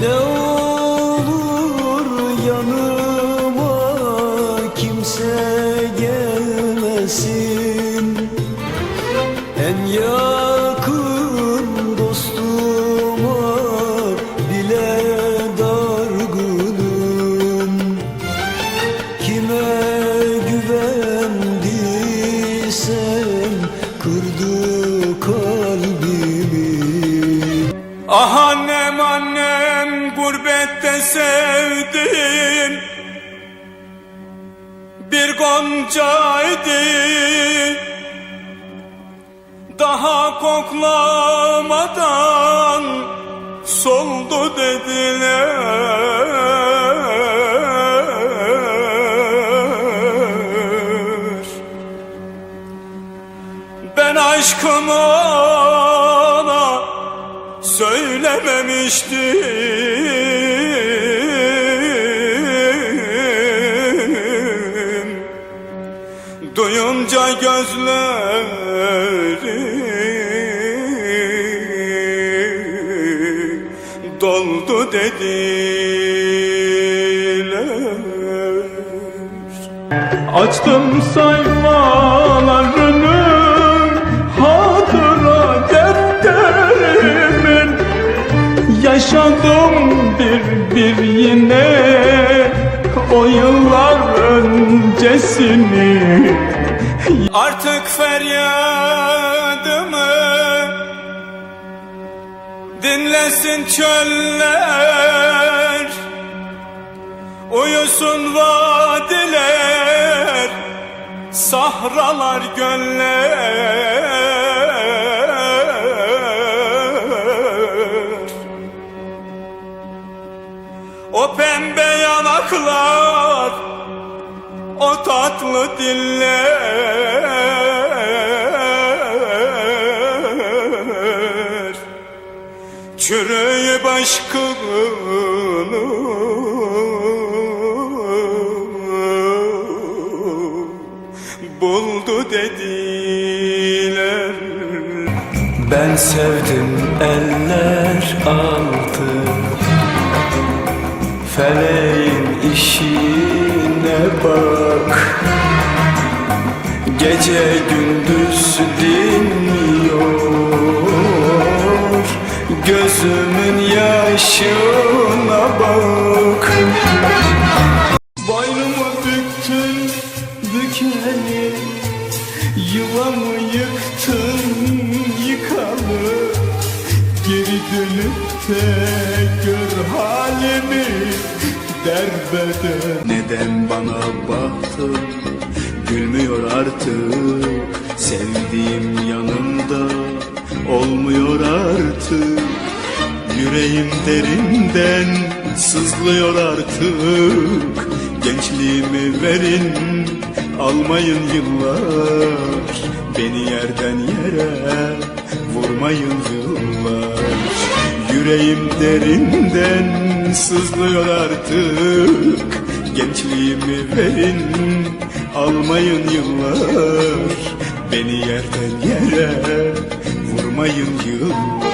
Ne olur yanıma kimse gelmesin. En yakın dostuma bile dargınım Kime güvendiysem kırdı kalbimi. Ah gurbette sevdim. Bir goncaydı Daha koklamadan soldu dediler. Ben aşkımı ona söylememiştim gözleri doldu dediler. Açtım sayfalarını hatıra defterimin. Yaşadım bir bir yine o yıllar öncesini Artık feryadımı dinlesin çöller. Uyusun vadiler, sahralar göller. O pembe yanaklar, o tatlı diller Çürüyüp aşkını buldu dediler. Ben sevdim eller altı. Feleğin işine bak Gece gündüz dinmiyor. Gözümün yaşına bak. Boynumu büktün bükeni. Yuvamı yıktın yıkalı. Geri dönüp de gör halimi. Derbeder Neden bana baktın Gülmüyor artık. Sevdiğim yanımda Olmuyor artık. Yüreğim derinden Sızlıyor artık. Gençliğimi verin Almayın yıllar. Beni yerden yere Vurmayın yıllar. Yüreğim derinden sızlıyor artık Gençliğimi verin almayın yıllar. Beni yerden yere vurmayın yıllar